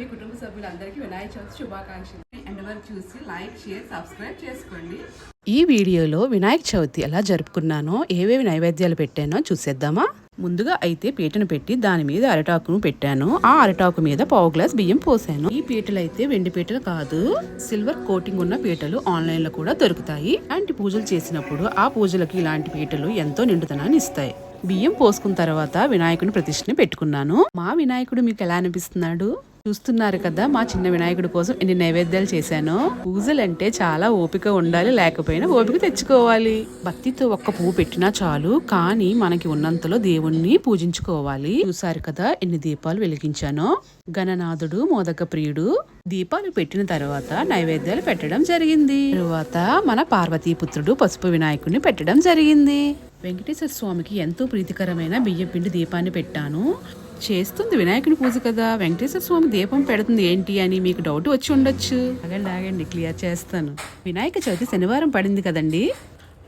మీ కుటుంబ సభ్యులందరికీ వినాయక చవితి శుభాకాంక్షలు. వరకు చూసి లైక్ షేర్ సబ్స్క్రైబ్ చేసుకోండి. ఈ వీడియోలో వినాయక చవితి ఎలా జరుపుకున్నానో ఏవేవి నైవేద్యాలు పెట్టానో చూసేద్దామా? ముందుగా అయితే పీటను పెట్టి దాని మీద అరటాకును పెట్టాను. ఆ అరటాకు మీద పావు గ్లాస్ బియ్యం పోసాను. ఈ పీటలు అయితే వెండి పీటలు కాదు సిల్వర్ కోటింగ్ ఉన్న పీటలు ఆన్లైన్లో కూడా దొరుకుతాయి. అంటే పూజలు చేసినప్పుడు ఆ పూజలకు ఇలాంటి పీటలు ఎంతో నిండుతనాన్ని ఇస్తాయి. బియ్యం పోసుకున్న తర్వాత వినాయకుని ప్రతిష్ఠని పెట్టుకున్నాను. మా వినాయకుడు మీకు ఎలా అనిపిస్తున్నాడు? చూస్తున్నారు కదా మా చిన్న వినాయకుడి కోసం ఎన్ని నైవేద్యాలు చేశానో. పూజలంటే చాలా ఓపిక ఉండాలి లేకపోయినా ఓపిక తెచ్చుకోవాలి. భక్తితో ఒక్క పువ్వు పెట్టినా చాలు కానీ మనకి ఉన్నంతలో దేవుణ్ణి పూజించుకోవాలి. చూసారు కదా ఎన్ని దీపాలు వెలిగించానో. గణనాథుడు మోదక ప్రియుడు దీపాలు పెట్టిన తర్వాత నైవేద్యాలు పెట్టడం జరిగింది. తరువాత మన పార్వతీపుత్రుడు పసుపు వినాయకుడిని పెట్టడం జరిగింది. వెంకటేశ్వర స్వామికి ఎంతో ప్రీతికరమైన బియ్యం పిండి దీపాన్ని పెట్టాను. చేస్తుంది వినాయకుని పూజ కదా. వెంకటేశ్వర స్వామి దీపం పెడుతుంది ఏంటి అని మీకు డౌట్ వచ్చి ఉండొచ్చు. ఆగండి ఆగండి క్లియర్ చేస్తాను. వినాయక చవితి శనివారం పడింది కదండి.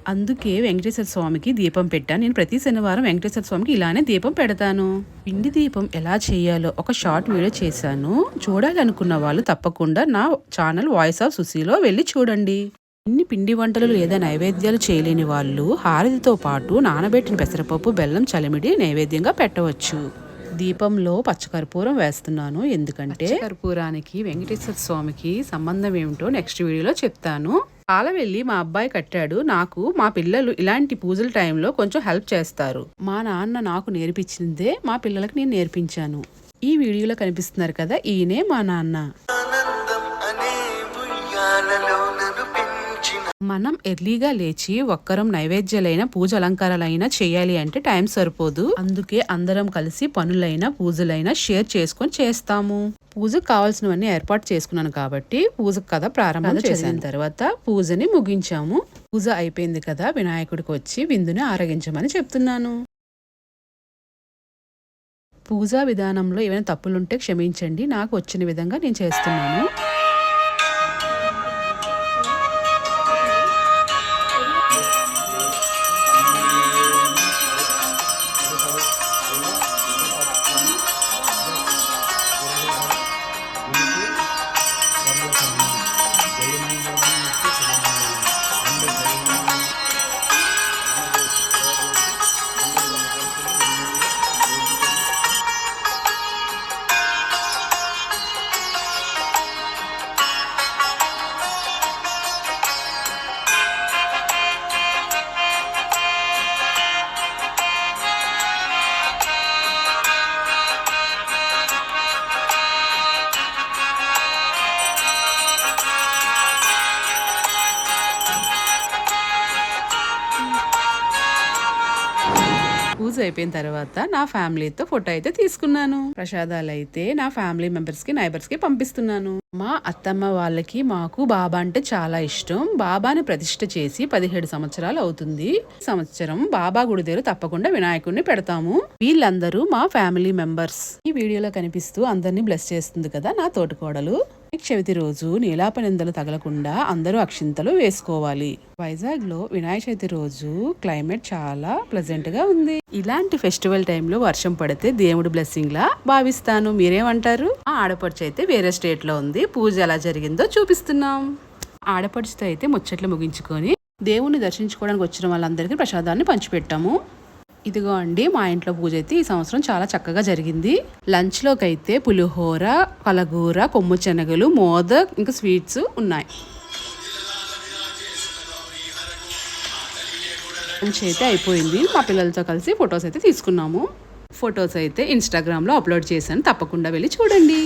అందుకే వెంకటేశ్వర స్వామికి దీపం పెట్టాను నేను ప్రతి శనివారం వెంకటేశ్వర స్వామికి ఇలానే దీపం పెడతాను. పిండి దీపం ఎలా చేయాలో ఒక షార్ట్ వీడియో చేశాను. చూడాలనుకున్న వాళ్ళు తప్పకుండా నా ఛానల్ వాయిస్ ఆఫ్ సుశీలో వెళ్ళి చూడండి. ఇన్ని పిండి వంటలు లేదా నైవేద్యాలు చేయలేని వాళ్ళు హారతితో పాటు నానబెట్టిన పెసరపప్పు బెల్లం చలిమిడి నైవేద్యంగా పెట్టవచ్చు. దీపంలో పచ్చకర్పూరం వేస్తున్నాను. ఎందుకంటే కర్పూరానికి వెంకటేశ్వర స్వామికి సంబంధం ఏమిటో నెక్స్ట్ వీడియోలో చెప్తాను. పాల వెళ్ళి మా అబ్బాయి కట్టాడు. నాకు మా పిల్లలు ఇలాంటి పూజల టైంలో కొంచెం హెల్ప్ చేస్తారు. మా నాన్న నాకు నేర్పించిందే మా పిల్లలకు నేను నేర్పించాను. ఈ వీడియోలో కనిపిస్తున్నారు కదా ఈయనే మా నాన్న. మనం ఎర్లీగా లేచి ఒక్కరం నైవేద్యాలైన పూజ అలంకారాలైనా చేయాలి అంటే టైం సరిపోదు. అందుకే అందరం కలిసి పనులైనా పూజలైనా షేర్ చేసుకొని చేస్తాము. పూజకు కావాల్సినవన్నీ ఏర్పాటు చేసుకున్నాను కాబట్టి పూజ కథ ప్రారంభం చేసిన తర్వాత పూజని ముగించాము. పూజ అయిపోయింది కదా వినాయకుడికి వచ్చి విందుని ఆరగించమని చెప్తున్నాను. పూజా విధానంలో ఏమైనా తప్పులుంటే క్షమించండి నాకు వచ్చిన విధంగా నేను చేస్తున్నాను. పూజ అయిపోయిన తర్వాత నా ఫ్యామిలీతో ఫోటో అయితే తీసుకున్నాను. ప్రసాదాలు అయితే నా ఫ్యామిలీ మెంబర్స్కి నైబర్స్కి పంపిస్తున్నాను. మా అత్తమ్మ వాళ్ళకి మాకు బాబా అంటే చాలా ఇష్టం. బాబాని ప్రతిష్ట చేసి పదిహేడు సంవత్సరాలు అవుతుంది. సంవత్సరం బాబా గుడి దగ్గర తప్పకుండా వినాయకుడిని పెడతాము. వీళ్ళందరూ మా ఫ్యామిలీ మెంబర్స్. ఈ వీడియోలో కనిపిస్తూ అందరినీ బ్లెస్ చేస్తుంది కదా నా తోటికోడలు. చవితి రోజు నీలాపనిందలు తగలకుండా అందరూ అక్షింతలు వేసుకోవాలి. వైజాగ్లో వినాయక చవితి రోజు క్లైమేట్ చాలా ప్లెజెంట్గా ఉంది. ఇలాంటి ఫెస్టివల్ టైంలో వర్షం పడితే దేవుడు బ్లెస్సింగ్ లా భావిస్తాను. మీరేమంటారు? ఆ ఆడపడుచు అయితే వేరే స్టేట్లో ఉంది. పూజ ఎలా జరిగిందో చూపిస్తున్నాం. ఆడపడుచుతో అయితే ముచ్చట్లు ముగించుకొని దేవుణ్ణి దర్శించుకోవడానికి వచ్చిన వాళ్ళందరికీ ప్రసాదాన్ని పంచిపెట్టాము. ఇదిగో అండి మా ఇంట్లో పూజ అయితే ఈ సంవత్సరం చాలా చక్కగా జరిగింది. లంచ్లోకి అయితే పులిహోర కలగూర కొమ్ము శనగలు మోదక్ ఇంకా స్వీట్స్ ఉన్నాయి. లంచ్ అయితే అయిపోయింది. మా పిల్లలతో కలిసి ఫొటోస్ అయితే తీసుకున్నాము. ఫొటోస్ అయితే ఇన్స్టాగ్రామ్లో అప్లోడ్ చేశాను. తప్పకుండా వెళ్ళి చూడండి.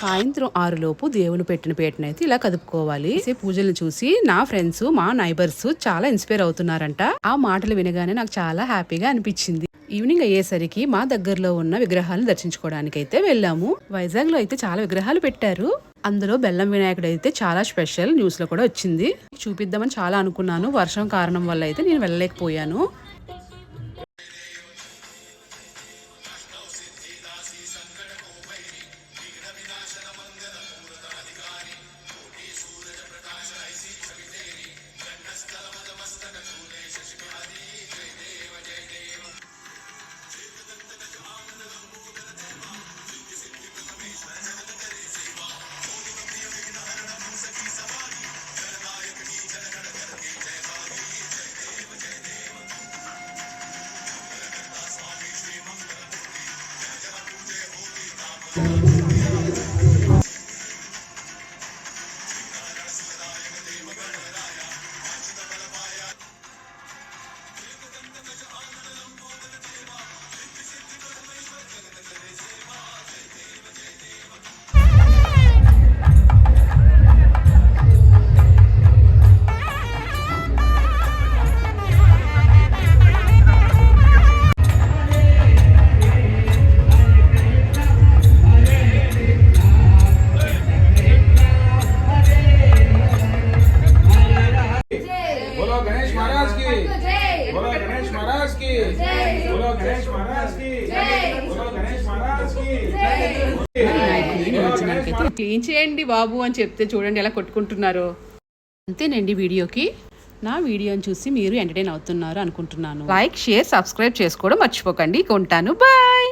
సాయంత్రం ఆరులోపు దేవుని పెట్టిన పేటనైతే ఇలా కదుపుకోవాలి. పూజలు చూసి నా ఫ్రెండ్స్ మా నైబర్స్ చాలా ఇన్స్పైర్ అవుతున్నారంట. ఆ మాటలు వినగానే నాకు చాలా హ్యాపీగా అనిపించింది. ఈవినింగ్ అయ్యేసరికి మా దగ్గరలో ఉన్న విగ్రహాలను దర్శించుకోవడానికి అయితే వెళ్ళాము. వైజాగ్లో అయితే చాలా విగ్రహాలు పెట్టారు. అందులో బెల్లం వినాయకుడు అయితే చాలా స్పెషల్ న్యూస్లో కూడా వచ్చింది. చూపిద్దామని చాలా అనుకున్నాను. వర్షం కారణం వల్ల అయితే నేను వెళ్ళలేకపోయాను. నిమజ్జనానికైతే క్లీన్ చేయండి బాబు అని చెప్తే చూడండి ఎలా కొట్టుకుంటున్నారు. అంతేనండి వీడియోకి. నా వీడియోని చూసి మీరు ఎంటర్టైన్ అవుతున్నారు అనుకుంటున్నాను. లైక్ షేర్ సబ్స్క్రైబ్ చేసుకోవడం మర్చిపోకండి. కొంటాను బాయ్.